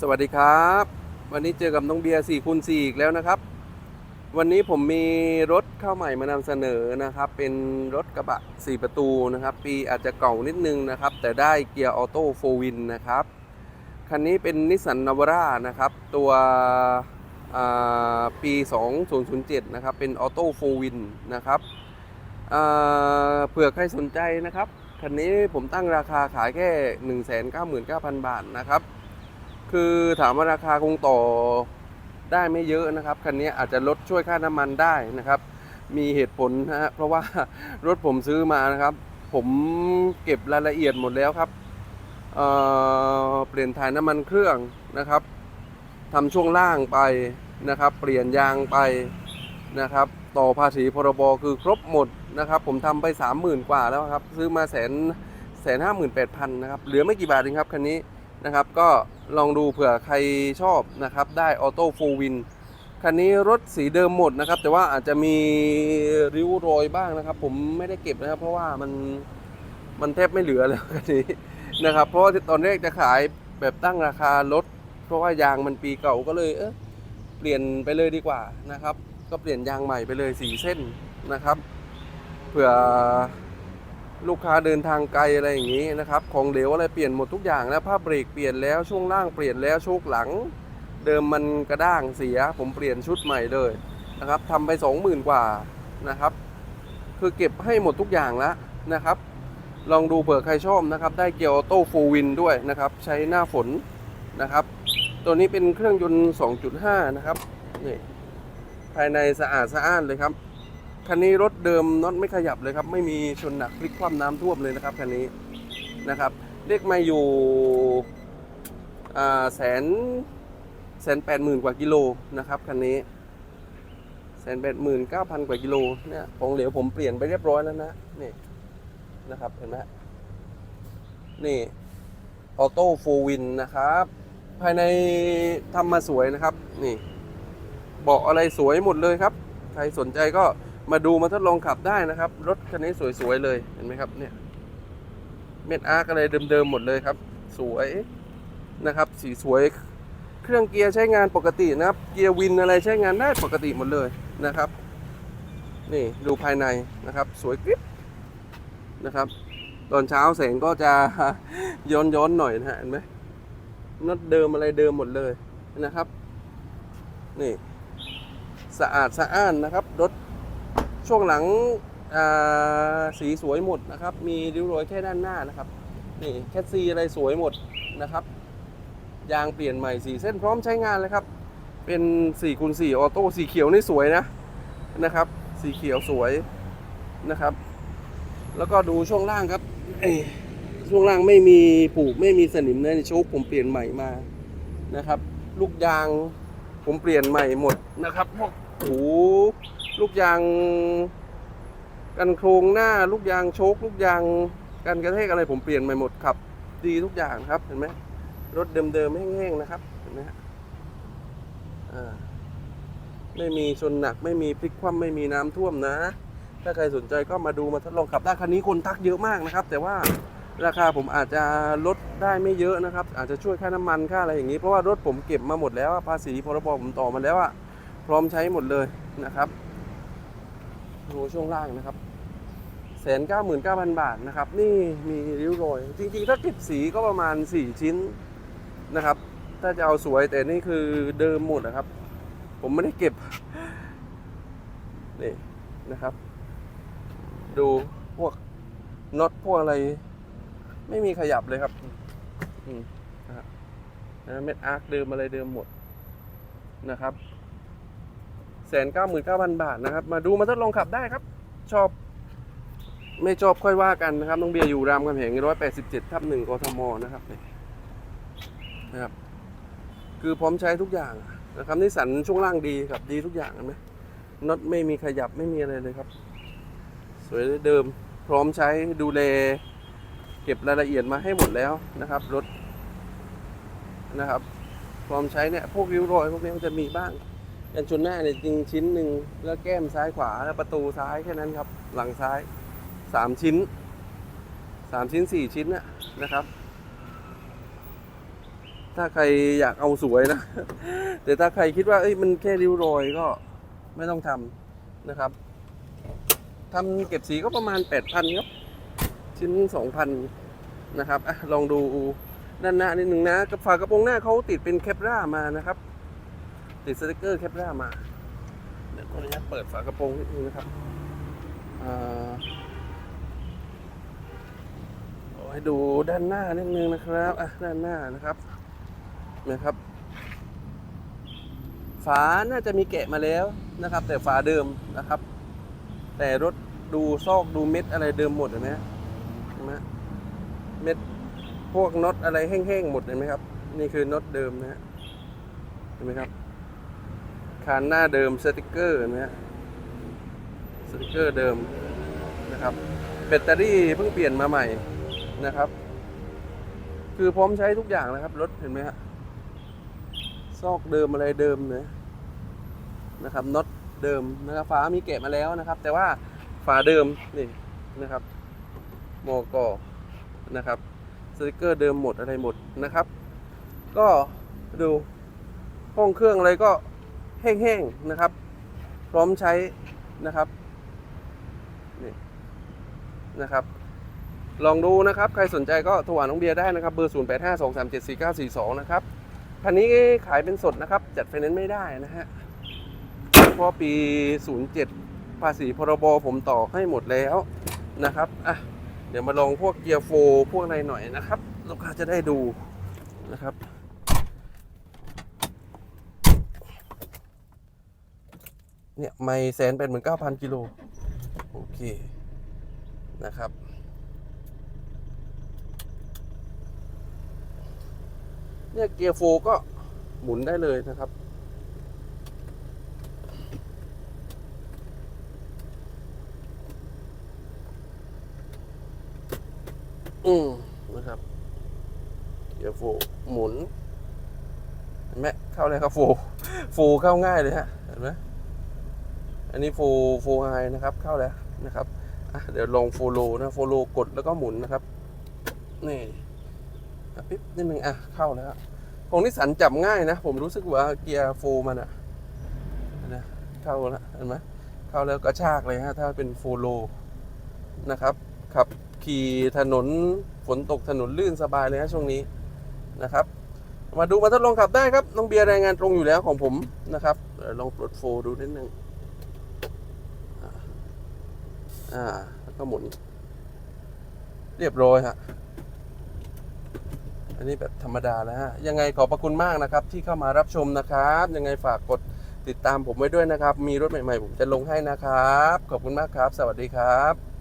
สวัสดีครับ วันนี้เจอกับน้องเบียร์4คูณ4อีกแล้วนะครับ วันนี้ผมมีรถเข้าใหม่มานำเสนอนะครับ เป็นรถกระบะ4ประตูนะครับ ปีอาจจะเก่านิดนึงนะครับ แต่ได้เกียร์ออโต้โฟวินนะครับ คันนี้เป็นนิสสันนาวาร่านะครับ ตัวอ่าปี 2007 นะครับ เป็นออโต้โฟวินนะครับเผื่อใครสนใจนะครับ คันนี้ผมตั้งราคาขายแค่ 199,000 บาทนะครับ คือถามว่าราคาคงต่อได้ไม่เยอะนะครับคันนี้อาจจะลดช่วยค่าน้ำมันได้นะครับ มีเหตุผลนะฮะเพราะว่ารถผมซื้อมานะครับ ผมเก็บรายละเอียดหมดแล้วครับเเปลี่ยนถ่ายน้ำมันเครื่องนะครับทำช่วงล่างไปนะครับ เปลี่ยนยางไปนะครับ ต่อภาษีพรบคือครบหมดนะครับ ผมทำไป 30,000 กว่าแล้วครับ ซื้อมาแสนแสนห้าหมื่นแปดพันนะครับ เหลือไม่กี่บาทเองครับคันนี้ นะครับ ก็ลองดูเผื่อใครชอบนะครับได้ออโต้โฟวินคันนี้รถสีเดิมหมดนะครับ แต่ว่าอาจจะมีริ้วรอยบ้างนะครับ ผมไม่ได้เก็บนะครับ เพราะว่ามันมันแทบไม่เหลือแล้วคันนี้นะครับ เพราะว่าตอนแรกจะขายแบบตั้งราคารถเพราะว่ายางมันปีเก่าก็เลยเออเปลี่ยนไปเลยดีกว่านะครับ ก็เปลี่ยนยางใหม่ไปเลยสีเส้นนะครับ เผื่อ ลูกค้าเดินทางไกลอะไรอย่างนี้นะครับ ของเหลวอะไรเปลี่ยนหมดทุกอย่างแล้วผ้าเบรกเปลี่ยนแล้วช่วงล่างเปลี่ยนแล้วโชคหลัง เดิมมันกระด้างเสีย ผมเปลี่ยนชุดใหม่เลยนะครับทำไป 20,000 กว่านะครับ คือเก็บให้หมดทุกอย่างแล้วนะครับ ลองดูเผื่อใครชอบนะครับ ได้เกียร์ออโต้ฟูวินด้วยนะครับ ใช้หน้าฝนนะครับ ตัวนี้เป็นเครื่องยนต์ 2.5 นะครับนี่ภายในสะอาดสะอ้านเลยครับ คันนี้รถเดิมน็อตไม่ขยับเลยครับ ไม่มีชนหนักพลิกคว่ำน้ำท่วมเลยนะครับคันนี้นะครับเรียกมาอยู่แสนแสนแปดหมื่นกว่ากิโลนะครับคันนี้แสนแปดหมื่นเก้าพันกว่ากิโลเนี่ยของเหลวผมเปลี่ยนไปเรียบร้อยแล้วนะนี่นะครับเห็นไหมนี่ออโต้โฟวินนะครับ ภายในทำมาสวยนะครับ นี่เบาะอะไรสวยหมดเลยครับ ใครสนใจก็ มาดูมาทดลองขับได้นะครับ รถคันนี้สวยๆเลยเห็นไหมครับเนี่ยเม็ดอาร์กอะไรเดิมๆหมดเลยครับ สวยนะครับ สีสวย เครื่องเกียร์ใช้งานปกตินะครับ เกียร์วินอะไรใช้งานได้ปกติหมดเลยนะครับ นี่ดูภายในนะครับ สวยกริบนะครับ ตอนเช้าแสงก็จะย้อนย้อนๆหน่อยนะฮะเห็นไหมน็อตเดิมอะไรเดิมหมดเลยนะครับ นี่ สะอาดสะอ้านนะครับ รถ ช่วงหลังสีสวยหมดนะครับ มีริ้วรอยแค่ด้านหน้านะครับ นี่แคสซีอะไรสวยหมดนะครับ ยางเปลี่ยนใหม่สีเส้นพร้อมใช้งานเลยครับ เป็น4คูณ4ออโต้สีเขียวนี่สวยนะนะครับ สีเขียวสวยนะครับ แล้วก็ดูช่วงล่างครับเอ้ยช่วงล่างไม่มีผูกไม่มีสนิมเลยในโชคผมเปลี่ยนใหม่มานะครับ ลูกยางผมเปลี่ยนใหม่หมดนะครับพวกหู ลูกยางกันโครงหน้าลูกยางโชคลูกยางกันกระแทกอะไรผมเปลี่ยนใหม่หมดขับ ดีทุกอย่างครับเห็นไหมรถเดิมๆแห้งๆนะครับเห็นไหมฮะไม่มีชนหนักไม่มีพลิกคว่ำไม่มีน้ำท่วมนะ ถ้าใครสนใจก็มาดูมาทดลองขับได้คันนี้คนทักเยอะมากนะครับ แต่ว่าราคาผมอาจจะลดได้ไม่เยอะนะครับ อาจจะช่วยค่าน้ำมันค่าอะไรอย่างนี้ เพราะว่ารถผมเก็บมาหมดแล้วภาษีพรบผมต่อมาแล้วอะพร้อมใช้หมดเลยนะครับ ดูช่วงล่างนะครับแสนเก้าหมื่นเก้าพันบาทนะครับ นี่มีริ้วรอย จริงๆ ถ้าเก็บสีก็ประมาณสี่ชิ้นนะครับ ถ้าจะเอาสวยแต่นี่คือเดิมหมดนะครับ ผมไม่ได้เก็บนี่นะครับ ดูพวกน็อตพวกอะไร ไม่มีขยับเลยครับอืมนะครับนะเม็ดอาร์คเดิมอะไรเดิมหมดนะครับ แสนเก้าหมื่นเก้าพันบาทนะครับ มาดูมาทดลองขับได้ครับ ชอบไม่ชอบค่อยว่ากันนะครับน้องเบียร์อยู่รามคำแหงร้อยแปดสิบเจ็ดทับหนึ่งกทมนะครับนี่นะครับ คือพร้อมใช้ทุกอย่างนะครับนิสสันช่วงล่างดีครับดีทุกอย่างเห็นไหมน็อตไม่มีขยับไม่มีอะไรเลยครับ สวยเดิมพร้อมใช้ดูแลเก็บรายละเอียดมาให้หมดแล้วนะครับ รถนะครับ พร้อมใช้เนี่ยพวกริ้วรอยพวกนี้มันจะมีบ้าง กันชนหน้าเนี่ยจริงชิ้นหนึ่งแล้วแก้มซ้ายขวาแล้วประตูซ้ายแค่นั้นครับ หลังซ้ายสามชิ้นสามชิ้นสี่ชิ้นนะนะครับ ถ้าใครอยากเอาสวยนะ แต่ถ้าใครคิดว่าเอ้ยมันแค่ริ้วรอยก็ไม่ต้องทำนะครับทำเก็บสีก็ประมาณ8,000ครับชิ้น2,000นนะครับอะลองดูด้านหน้านิดหนึ่งนะกับฝากระโปรงหน้าเขาติดเป็นแคปร่ามานะครับ ติดสติกเกอร์แคปรามา เดี๋ยวขออนุญาตเปิดฝากระโปรงนิดนึงนะครับเอาให้ดูด้านหน้านิดนึงนะครับอะด้านหน้านะครับนะครับ ฝาน่าจะมีแกะมาแล้วนะครับ แต่ฝาเดิมนะครับ แต่รถดูซอกดูเม็ดอะไรเดิมหมดเห็นไหมเห็นไหมเม็ดพวกน็อตอะไรแห้งๆหมดเห็นไหมครับ นี่คือน็อตเดิมนะฮะเห็นไหมครับ คานหน้าเดิมสติกเกอร์นะฮะสติกเกอร์เดิมนะครับแบตเตอรี่เพิ่งเปลี่ยนมาใหม่นะครับ คือพร้อมใช้ทุกอย่างนะครับ รถเห็นไหมฮะซอกเดิมอะไรเดิมเนะนะครับน็อตเดิมนะครับฝามีแกะมาแล้วนะครับ แต่ว่าฝาเดิมนี่นะครับโมกอนะครับสติกเกอร์เดิมหมดอะไรหมดนะครับ ก็ดูห้องเครื่องอะไรก็ แห้งๆนะครับ พร้อมใช้นะครับนี่นะครับลองดูนะครับ ใครสนใจก็โทรหาน้องเบียร์ได้นะครับ เบอร์ 0 8 5 2 3 7 4 9 4 2 นะครับคันนี้ขายเป็นสดนะครับ จัดไฟแนนซ์ไม่ได้นะฮะเพราะปี 07 ภาษีพรบผมต่อให้หมดแล้วนะครับอะเดี๋ยวมาลองพวกเกียร์โฟร์พวกอะไรหน่อยนะครับ ลูกค้าจะได้ดูนะครับ เนี่ยไม่แสนเป็นเหมือนเก้าพันกิโลโอเคนะครับ เนี่ยเกียร์โฟก็หมุนได้เลยนะครับ อืมนะครับ เกียร์โฟหมุนเห็นไหมเข้าเลยครับโฟโฟเข้าง่ายเลยฮะ เห็นไหม อันนี้โฟโฟไฮนะครับเข้าแล้วนะครับเดี๋ยวลองโฟโลนะโฟโลกดแล้วก็หมุนนะครับ นี่ปิ๊บนิดนึงอะเข้าแล้วของนิสันจับง่ายนะ ผมรู้สึกว่าเกียร์โฟมันอะนะเข้าแล้วเห็นไหมเข้าแล้วกระชากเลยฮะถ้าเป็นโฟโลนะครับขับขี่ถนนฝนตกถนนลื่นสบายเลยฮะช่วงนี้นะครับ มาดูมาทดลองขับได้ครับน้องเบียร์รายงานตรงอยู่แล้วของผมนะครับลองปลดโฟดูนิดนึง อ่า แล้วก็หมุน เรียบร้อยฮะ อันนี้แบบธรรมดาแล้วฮะ ยังไงขอบพระคุณมากนะครับ ที่เข้ามารับชมนะครับ ยังไงฝากกดติดตามผมไว้ด้วยนะครับ มีรถใหม่ๆ ผมจะลงให้นะครับ ขอบคุณมากครับ สวัสดีครับ